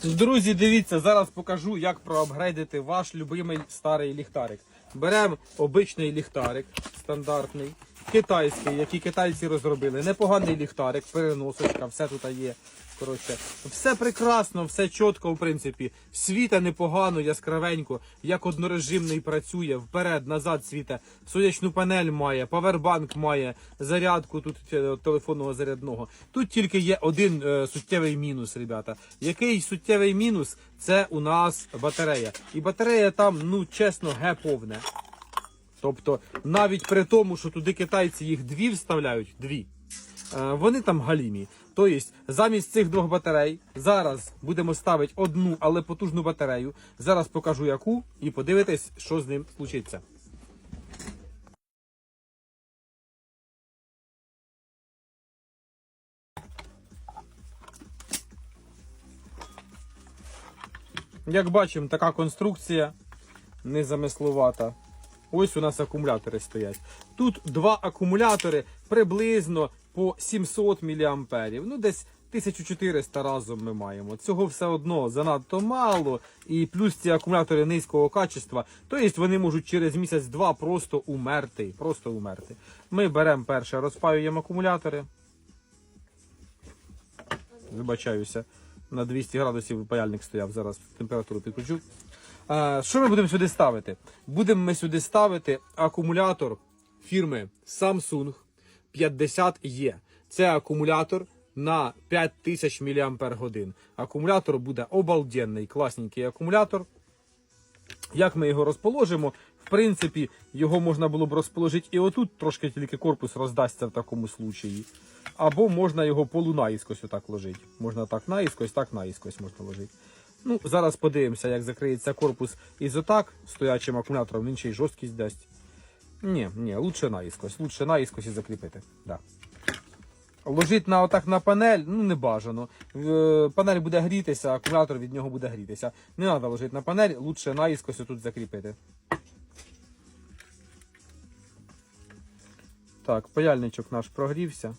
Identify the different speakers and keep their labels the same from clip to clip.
Speaker 1: Друзі, дивіться, зараз покажу, як проапгрейдити ваш любимий старий ліхтарик. Беремо обичний ліхтарик, стандартний, китайський, який китайці розробили. Непоганий ліхтарик, переносочка, все тут є. Коротше, все прекрасно, все чітко, в принципі. Світа непогано, яскравенько, як однорежимний працює, вперед, назад світа. Сонячну панель має, павербанк має, зарядку тут е, телефонного зарядного. Тут тільки є один е, суттєвий мінус, ребята. Який суттєвий мінус? Це у нас батарея. І батарея там, ну чесно, ге повне. Тобто, навіть при тому, що туди китайці їх дві вставляють, дві. Е, Вони там галімі. Тобто, замість цих двох батарей зараз будемо ставити одну, але потужну батарею. Зараз покажу яку і подивитесь, що з ним случиться. Як бачимо, така конструкція незамисловата. Ось у нас акумулятори стоять. Тут два акумулятори приблизно по 700 мА. Ну, десь 1400 разом ми маємо. Цього все одно занадто мало. І плюс ці акумулятори низького качества. Тобто вони можуть через місяць-два просто умерти. Просто умерти. Ми беремо перше, розпаюємо акумулятори. Вибачаюся. На 200 градусів паяльник стояв, зараз температуру підключу. А, що ми будемо сюди ставити? Будемо ми сюди ставити акумулятор фірми Samsung 50E. Це акумулятор на 5000 мАч. Акумулятор буде обалденний, класненький акумулятор. Як ми його розположимо? В принципі, його можна було б розположити і отут, трошки тільки корпус роздасться в такому случаї. Або можна його полунаїскось отак ложити. Можна так наїскось, так наїскось можна ложити. Ну, зараз подивимося, як закриється корпус із отак стоячим акумулятором, він ще й жорсткість дасть. Ні, ні, лучше наїскось, лучше наїскось і закріпити. Да. Ложить на отак на панель, ну не бажано. Е, Панель буде грітися, акумулятор від нього буде грітися. Не треба ложити на панель, лучше наїскось тут закріпити. Так, паяльничок наш прогрівся.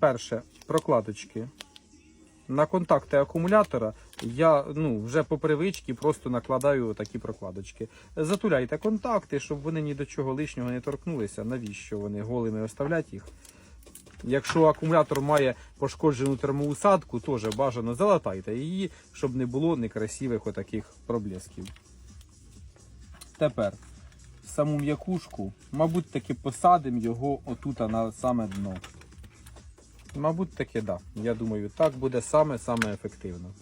Speaker 1: Перше, прокладочки. На контакти акумулятора я ну, вже по привичці просто накладаю такі прокладочки. Затуляйте контакти, щоб вони ні до чого лишнього не торкнулися. Навіщо вони голими оставлять їх? Якщо акумулятор має пошкоджену термоусадку, теж бажано залатайте її, щоб не було некрасивих отаких проблесків. Тепер саму м'якушку, мабуть, таки посадимо його отут на саме дно. Мабуть, таки да. Я думаю, так буде саме-саме ефективно.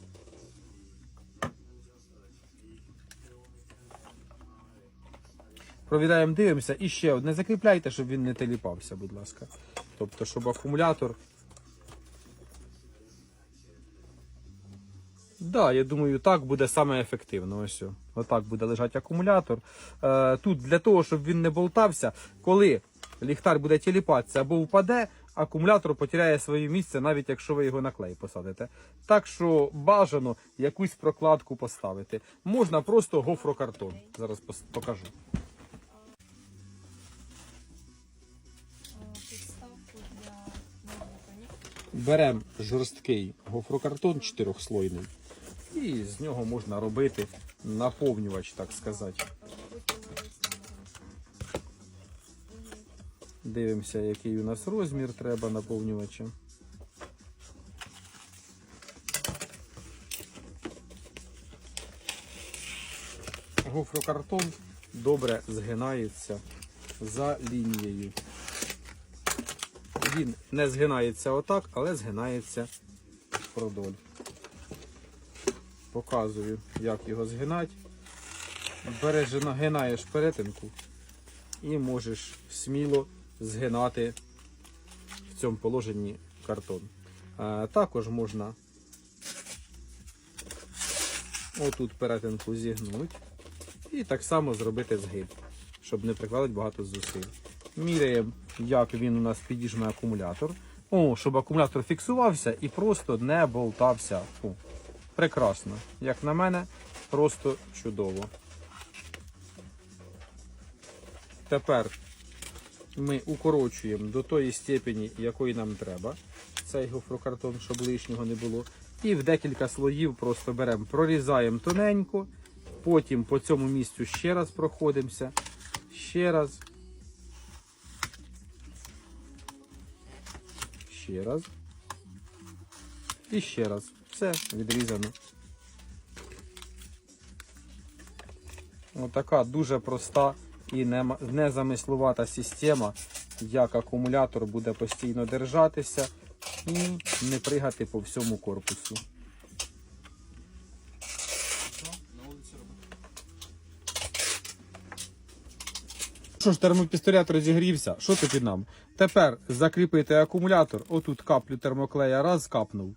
Speaker 1: Провіряємо, дивимося. І ще одне закріпляйте, щоб він не теліпався, будь ласка. Тобто, щоб акумулятор. Да, я думаю, так буде саме ефективно. Ось. Отак буде лежати акумулятор. Е, тут для того, щоб він не болтався, коли ліхтар буде тіліпатися або впаде, акумулятор потеряє своє місце, навіть якщо ви його на клей посадите. Так що бажано якусь прокладку поставити. Можна просто гофрокартон. Зараз покажу. Беремо жорсткий гофрокартон чотирьохслойний. І з нього можна робити наповнювач, так сказати. Дивимося, який у нас розмір треба наповнювача. Гофрокартон добре згинається за лінією. Він не згинається отак, але згинається продоль. Показую, як його згинати. Береш, нагинаєш перетинку і можеш сміло згинати в цьому положенні картон. Також можна отут перетинку зігнути і так само зробити згиб, щоб не прикладати багато зусиль. Міряємо, як він у нас підіжме акумулятор. О, щоб акумулятор фіксувався і просто не болтався. Фу. Прекрасно. Як на мене, просто чудово. тепер ми укорочуємо до тої степені, якої нам треба. Цей гофрокартон, щоб лишнього не було. І в декілька слоїв просто беремо, прорізаємо тоненько, потім по цьому місцю ще раз проходимося. Ще раз. Ще раз. І ще раз. Все відрізано. Отака дуже проста і незамислувата система, як акумулятор буде постійно держатися і не пригати по всьому корпусу. Що ж, термопістолет розігрівся. Що під нам? Тепер закріпити акумулятор. Отут каплю термоклея раз капнув.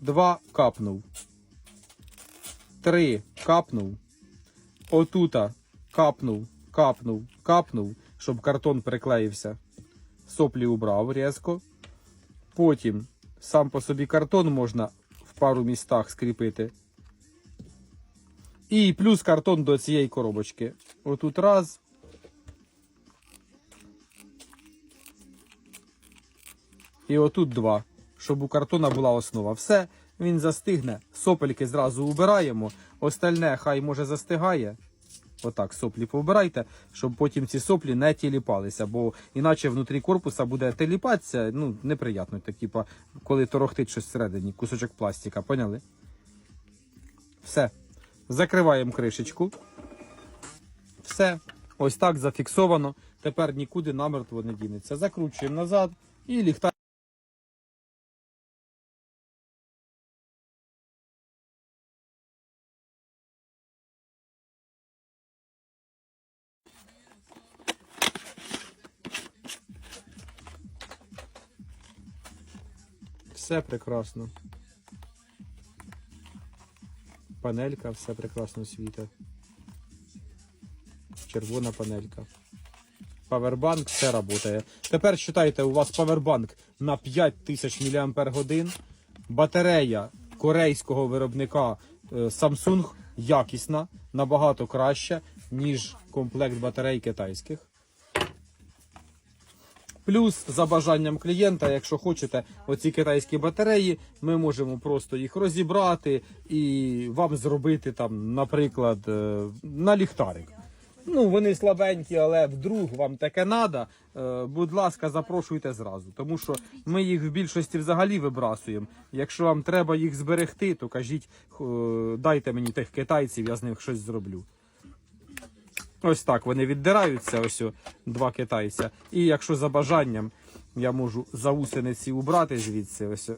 Speaker 1: Два капнув. Три капнув. Отута капнув, капнув, капнув, щоб картон приклеївся. Соплі убрав різко. Потім сам по собі картон можна в пару містах скріпити. І плюс картон до цієї коробочки. Отут раз. І отут два. Щоб у картона була основа. Все, він застигне. Сопельки зразу убираємо. Остальне хай може застигає. Отак, соплі повбирайте, щоб потім ці соплі не тіліпалися, бо іначе внутрі корпуса буде теліпатися, ну, неприємно, так, типа, коли торохтить щось всередині, кусочок пластика, поняли? Все. Закриваємо кришечку. Все. Ось так зафіксовано. Тепер нікуди намертво не дінеться. Закручуємо назад і ліхтар. Все прекрасно. Панелька, все прекрасно світить. Червона панелька. Павербанк, все працює. Тепер считайте, у вас павербанк на 5000 мАч. Батарея корейського виробника е, Samsung якісна, набагато краща, ніж комплект батарей китайських. Плюс за бажанням клієнта, якщо хочете оці китайські батареї, ми можемо просто їх розібрати і вам зробити там, наприклад, е, на ліхтарик. Ну, вони слабенькі, але вдруг вам таке треба, будь ласка, запрошуйте зразу. Тому що ми їх в більшості взагалі вибрасуємо. Якщо вам треба їх зберегти, то кажіть, е, дайте мені тих китайців, я з них щось зроблю. Ось так вони віддираються, ось о, два китайця. І якщо за бажанням я можу заусениці убрати звідси, ось. о.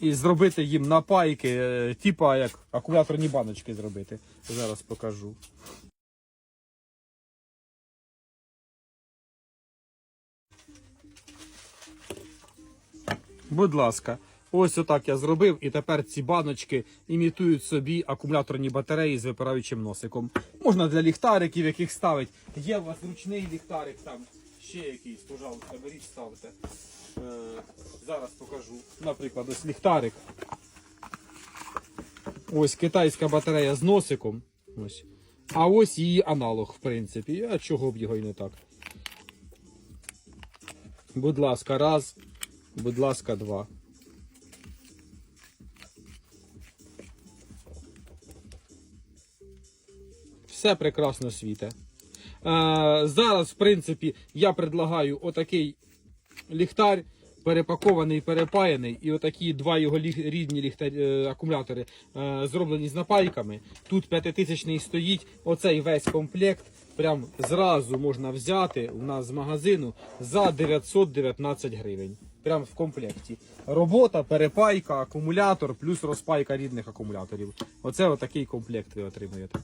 Speaker 1: І зробити їм напайки, е, типа як акумуляторні баночки зробити. Зараз покажу. Будь ласка, ось отак я зробив, і тепер ці баночки імітують собі акумуляторні батареї з випираючим носиком. Можна для ліхтариків, яких ставить. Є у вас ручний ліхтарик там, ще якийсь, пожалуйста, беріть, ставте. Е, зараз покажу. Наприклад, ось ліхтарик. Ось китайська батарея з носиком. Ось. А ось її аналог, в принципі. А чого б його і не так. Будь ласка, раз. Будь ласка, два. Все прекрасно світе. Е, зараз, в принципі, я предлагаю отакий ліхтар, перепакований, перепаяний, і отакі два його ліг- рідні ліхтар, е, акумулятори е, зроблені з напайками. Тут п'ятитисячний стоїть. Оцей весь комплект прям зразу можна взяти у нас з магазину за 919 гривень. Прям в комплекті. Робота, перепайка, акумулятор, плюс розпайка рідних акумуляторів. Оце отакий комплект ви отримуєте.